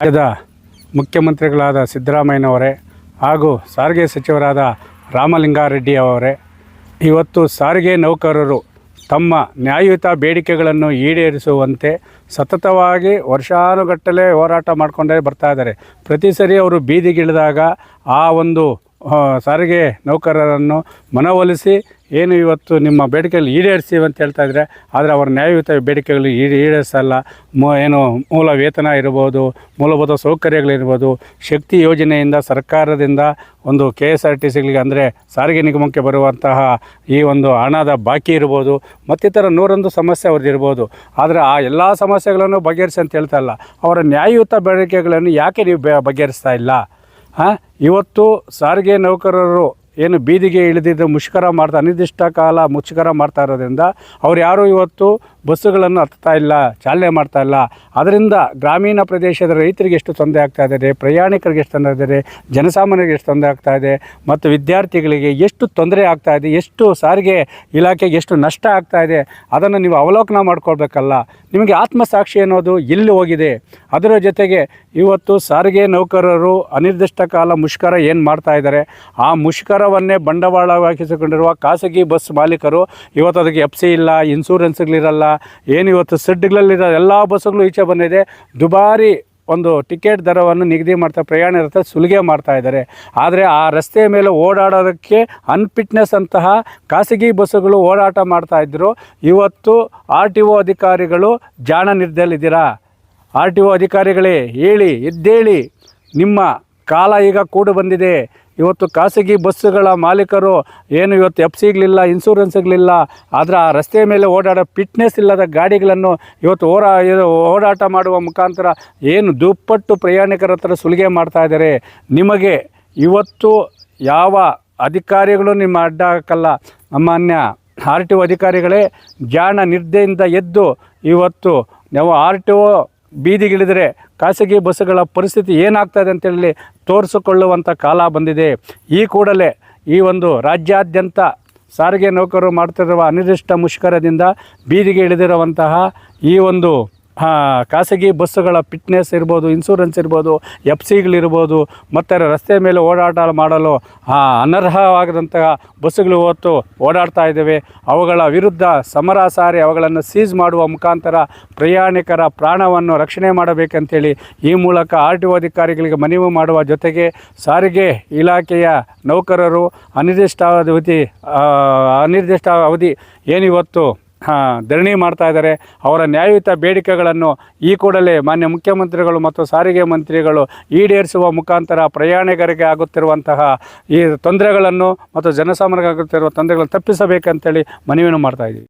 ರಾಜ್ಯದ ಮುಖ್ಯಮಂತ್ರಿಗಳಾದ ಸಿದ್ದರಾಮಯ್ಯನವರೇ ಹಾಗೂ ಸಾರಿಗೆ ಸಚಿವರಾದ ರಾಮಲಿಂಗಾರೆಡ್ಡಿ ಅವರೇ, ಇವತ್ತು ಸಾರಿಗೆ ನೌಕರರು ತಮ್ಮ ನ್ಯಾಯಯುತ ಬೇಡಿಕೆಗಳನ್ನು ಈಡೇರಿಸುವಂತೆ ಸತತವಾಗಿ ವರ್ಷಾನುಗಟ್ಟಲೆ ಹೋರಾಟ ಮಾಡಿಕೊಂಡೇ ಬರ್ತಾ ಇದ್ದಾರೆ. ಪ್ರತಿ ಸರಿ ಅವರು ಬೀದಿಗಿಳಿದಾಗ ಆ ಒಂದು ಸಾರಿಗೆ ನೌಕರರನ್ನು ಮನವೊಲಿಸಿ ಏನು ಇವತ್ತು ನಿಮ್ಮ ಬೇಡಿಕೆಗಳು ಈಡೇರಿಸಿ ಅಂತ ಹೇಳ್ತಾ ಇದ್ದಾರೆ ಆದರೆ ಅವರ ನ್ಯಾಯಯುತ ಬೇಡಿಕೆಗಳು ಈಡೇ, ಈಡೇರಿಸಲ್ಲ. ಮೂ, ಏನು ಮೂಲ ವೇತನ ಇರ್ಬೋದು, ಮೂಲಭೂತ ಸೌಕರ್ಯಗಳಿರ್ಬೋದು, ಶಕ್ತಿ ಯೋಜನೆಯಿಂದ ಸರ್ಕಾರದಿಂದ ಒಂದು ಕೆ ಎಸ್ ಆರ್ ಟಿ ಸಿಗಳಿಗೆ ಅಂದರೆ ಸಾರಿಗೆ ನಿಗಮಕ್ಕೆ ಬರುವಂತಹ ಈ ಒಂದು ಹಣದ ಬಾಕಿ ಇರ್ಬೋದು, ಮತ್ತಿತರ ನೂರೊಂದು ಸಮಸ್ಯೆ ಅವ್ರದ್ದು ಇರ್ಬೋದು. ಆದರೆ ಆ ಎಲ್ಲ ಸಮಸ್ಯೆಗಳನ್ನು ಬಗೆಹರಿಸಿ ಅಂತ ಹೇಳ್ತಾ ಇಲ್ಲ. ಅವರ ನ್ಯಾಯಯುತ ಬೇಡಿಕೆಗಳನ್ನು ಯಾಕೆ ನೀವು ಬಗೆಹರಿಸ್ತಾ ಇಲ್ಲ? ಇವತ್ತು ಸಾರಿಗೆ ನೌಕರರು ಏನು ಬೀದಿಗೆ ಇಳಿದಿದ್ದು ಮುಷ್ಕರ ಮಾಡ್ತಾ, ಅನಿರ್ದಿಷ್ಟ ಕಾಲ ಮುಷ್ಕರ ಮಾಡ್ತಾ ಇರೋದ್ರಿಂದ ಅವ್ರು ಯಾರೂ ಇವತ್ತು ಬಸ್ಸುಗಳನ್ನು ಹತ್ತಾ ಇಲ್ಲ, ಚಾಲನೆ ಮಾಡ್ತಾ ಇಲ್ಲ. ಅದರಿಂದ ಗ್ರಾಮೀಣ ಪ್ರದೇಶದ ರೈತರಿಗೆ ಎಷ್ಟು ತೊಂದರೆ ಆಗ್ತಾ ಇದೆ, ಪ್ರಯಾಣಿಕರಿಗೆ ಎಷ್ಟು ತೊಂದರೆ ಇದೆ, ಜನಸಾಮಾನ್ಯರಿಗೆ ಎಷ್ಟು ತೊಂದರೆ ಆಗ್ತಾ ಇದೆ, ಮತ್ತು ವಿದ್ಯಾರ್ಥಿಗಳಿಗೆ ಎಷ್ಟು ತೊಂದರೆ ಆಗ್ತಾ ಇದೆ, ಎಷ್ಟು ಸಾರಿಗೆ ಇಲಾಖೆಗೆ ಎಷ್ಟು ನಷ್ಟ ಆಗ್ತಾ ಇದೆ, ಅದನ್ನು ನೀವು ಅವಲೋಕನ ಮಾಡ್ಕೊಳ್ಬೇಕಲ್ಲ. ನಿಮಗೆ ಆತ್ಮಸಾಕ್ಷಿ ಅನ್ನೋದು ಎಲ್ಲಿ ಹೋಗಿದೆ? ಅದರ ಜೊತೆಗೆ ಇವತ್ತು ಸಾರಿಗೆ ನೌಕರರು ಅನಿರ್ದಿಷ್ಟ ಕಾಲ ಮುಷ್ಕರ ಏನು ಮಾಡ್ತಾ ಇದ್ದಾರೆ? ಆ ಮುಷ್ಕರವನ್ನೇ ಬಂಡವಾಳವಾಗಿಸಿಕೊಂಡಿರುವ ಖಾಸಗಿ ಬಸ್ ಮಾಲೀಕರು, ಇವತ್ತು ಅದಕ್ಕೆ ಎಫ್ ಸಿ ಇಲ್ಲ ಇನ್ಸೂರೆನ್ಸ್ಗಳಿರಲ್ಲ ಏನು ಇವತ್ತು ಸೆಡ್ಗಳಲ್ಲಿರೋ ಎಲ್ಲ ಬಸ್ಸುಗಳು ಈಚೆ ಬಂದಿದೆ. ದುಬಾರಿ ಒಂದು ಟಿಕೆಟ್ ದರವನ್ನು ನಿಗದಿ ಮಾಡ್ತಾ ಪ್ರಯಾಣ ಇರುತ್ತೆ, ಸುಲಿಗೆ ಮಾಡ್ತಾ ಇದ್ದಾರೆ. ಆದರೆ ಆ ರಸ್ತೆಯ ಮೇಲೆ ಓಡಾಡೋದಕ್ಕೆ ಅನ್ಫಿಟ್ನೆಸ್ ಅಂತಹ ಖಾಸಗಿ ಬಸ್ಸುಗಳು ಓಡಾಟ ಮಾಡ್ತಾ ಇದ್ದರು ಇವತ್ತು ಆರ್ ಟಿ ಒ ಅಧಿಕಾರಿಗಳು ಜಾಣ ನಿರ್ಧಲಿದ್ದೀರಾ ಆರ್ ಟಿ ಒ ಅಧಿಕಾರಿಗಳೇ, ಹೇಳಿ, ಎದ್ದೇಳಿ, ನಿಮ್ಮ ಕಾಲ ಈಗ ಕೂಡು ಬಂದಿದೆ. ಇವತ್ತು ಖಾಸಗಿ ಬಸ್ಸುಗಳ ಮಾಲೀಕರು ಏನು ಇವತ್ತು ಎಫ್ ಸಿಗ್ಲಿಲ್ಲ ಇನ್ಸೂರೆನ್ಸ್ ಇರಲಿಲ್ಲ ಆದರೆ ಆ ರಸ್ತೆಯ ಮೇಲೆ ಓಡಾಡೋ ಫಿಟ್ನೆಸ್ ಇಲ್ಲದ ಗಾಡಿಗಳನ್ನು ಇವತ್ತು ಓಡಾ ಓಡಾಟ ಮಾಡುವ ಮುಖಾಂತರ ಏನು ದುಪ್ಪಟ್ಟು ಪ್ರಯಾಣಿಕರ ಹತ್ರ ಸುಲಿಗೆ ಮಾಡ್ತಾ ಇದ್ದಾರೆ. ನಿಮಗೆ ಇವತ್ತು ಯಾವ ಅಧಿಕಾರಿಗಳು ನಿಮ್ಮ ಅಡ್ಡ ಹಾಕಲ್ಲ? ಸಾಮಾನ್ಯ ಆರ್ ಟಿ ಒ ಅಧಿಕಾರಿಗಳೇ ಜಾಣ ನಿರ್ದೆಯಿಂದ ಎದ್ದು ಇವತ್ತು ನಾವು ಆರ್ ಟಿ ಒ ಬೀದಿಗಿಳಿದರೆ ಖಾಸಗಿ ಬಸ್ಸುಗಳ ಪರಿಸ್ಥಿತಿ ಏನಾಗ್ತದೆ ಅಂತೇಳಿ ತೋರಿಸಿಕೊಳ್ಳುವಂಥ ಕಾಲ ಬಂದಿದೆ. ಈ ಕೂಡಲೇ ಈ ಒಂದು ರಾಜ್ಯಾದ್ಯಂತ ಸಾರಿಗೆ ನೌಕರರು ಮಾಡ್ತಿರುವ ಅನಿರ್ದಿಷ್ಟ ಮುಷ್ಕರದಿಂದ ಬೀದಿಗೆ ಇಳಿದಿರುವಂತಹ ಈ ಒಂದು ಆ, ಖಾಸಗಿ ಬಸ್ಸುಗಳ ಫಿಟ್ನೆಸ್ ಇರ್ಬೋದು ಇನ್ಸೂರೆನ್ಸ್ ಇರ್ಬೋದು ಎಫ್ ಸಿಗಳಿರ್ಬೋದು ಮತ್ತು ರಸ್ತೆ ಮೇಲೆ ಓಡಾಟ ಮಾಡಲು ಅನರ್ಹವಾಗದಂತಹ ಬಸ್ಸುಗಳು ಹೊತ್ತು ಓಡಾಡ್ತಾ ಇದ್ದಾವೆ. ಅವುಗಳ ವಿರುದ್ಧ ಸಮರ ಸಾರಿ ಅವುಗಳನ್ನು ಸೀಸ್ ಮಾಡುವ ಮುಖಾಂತರ ಪ್ರಯಾಣಿಕರ ಪ್ರಾಣವನ್ನು ರಕ್ಷಣೆ ಮಾಡಬೇಕಂತೇಳಿ ಈ ಮೂಲಕ ಆರ್ ಟಿ ಒ ಅಧಿಕಾರಿಗಳಿಗೆ ಮನವಿ ಮಾಡುವ ಜೊತೆಗೆ ಸಾರಿಗೆ ಇಲಾಖೆಯ ನೌಕರರು ಅನಿರ್ದಿಷ್ಟಾವಧಿ ಅನಿರ್ದಿಷ್ಟ ಅವಧಿ ಏನಿವತ್ತು ಹಾಂ ಧರಣಿ ಮಾಡ್ತಾ ಇದ್ದಾರೆ. ಅವರ ನ್ಯಾಯಯುತ ಬೇಡಿಕೆಗಳನ್ನು ಈ ಕೂಡಲೇ ಮಾನ್ಯ ಮುಖ್ಯಮಂತ್ರಿಗಳು ಮತ್ತು ಸಾರಿಗೆ ಮಂತ್ರಿಗಳು ಈಡೇರಿಸುವ ಮುಖಾಂತರ ಪ್ರಯಾಣಿಕರಿಗೆ ಆಗುತ್ತಿರುವಂತಹ ಈ ತೊಂದರೆಗಳನ್ನು ಮತ್ತು ಜನಸಾಮಾನ್ಯರಿಗೆ ಆಗುತ್ತಿರುವ ತೊಂದರೆಗಳನ್ನು ತಪ್ಪಿಸಬೇಕಂತೇಳಿ ಮನವಿಯನ್ನು ಮಾಡ್ತಾ ಇದ್ದೀವಿ.